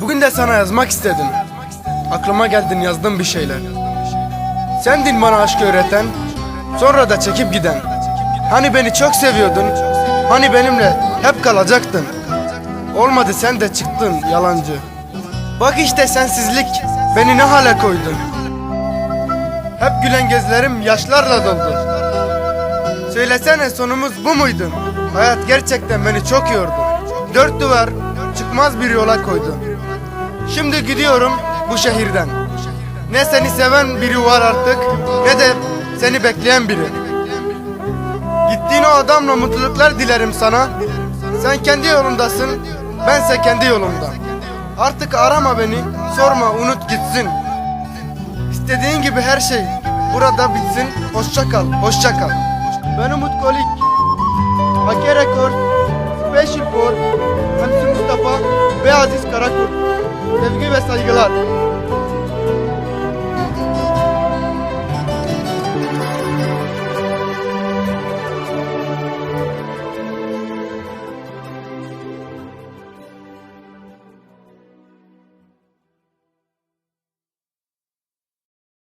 de sana yazmak istedim. Aklıma geldin yazdım bir şeyler. Sendin bana aşkı öğreten, sonra da çekip giden. Hani beni çok seviyordun, hani benimle hep kalacaktın. Olmadı sen de çıktın yalancı. Bak işte sensizlik beni ne hale koydu. Hep gülen gözlerim yaşlarla doldu. Söylesene sonumuz bu muydu? Hayat gerçekten beni çok yordu. Dört duvar çıkmaz bir yola koydu. Şimdi gidiyorum bu şehirden. Ne seni seven biri var artık ne de seni bekleyen biri. Gittiğin o adamla mutluluklar dilerim sana. Sen kendi yolundasın, bense kendi yolumda. Artık arama beni, sorma, unut gitsin. İstediğin gibi her şey burada bitsin. Hoşça kal, hoşça kal. Ben Umut Kolik. Hake Rekord, Special Hamsi Sevgi ve saygılar.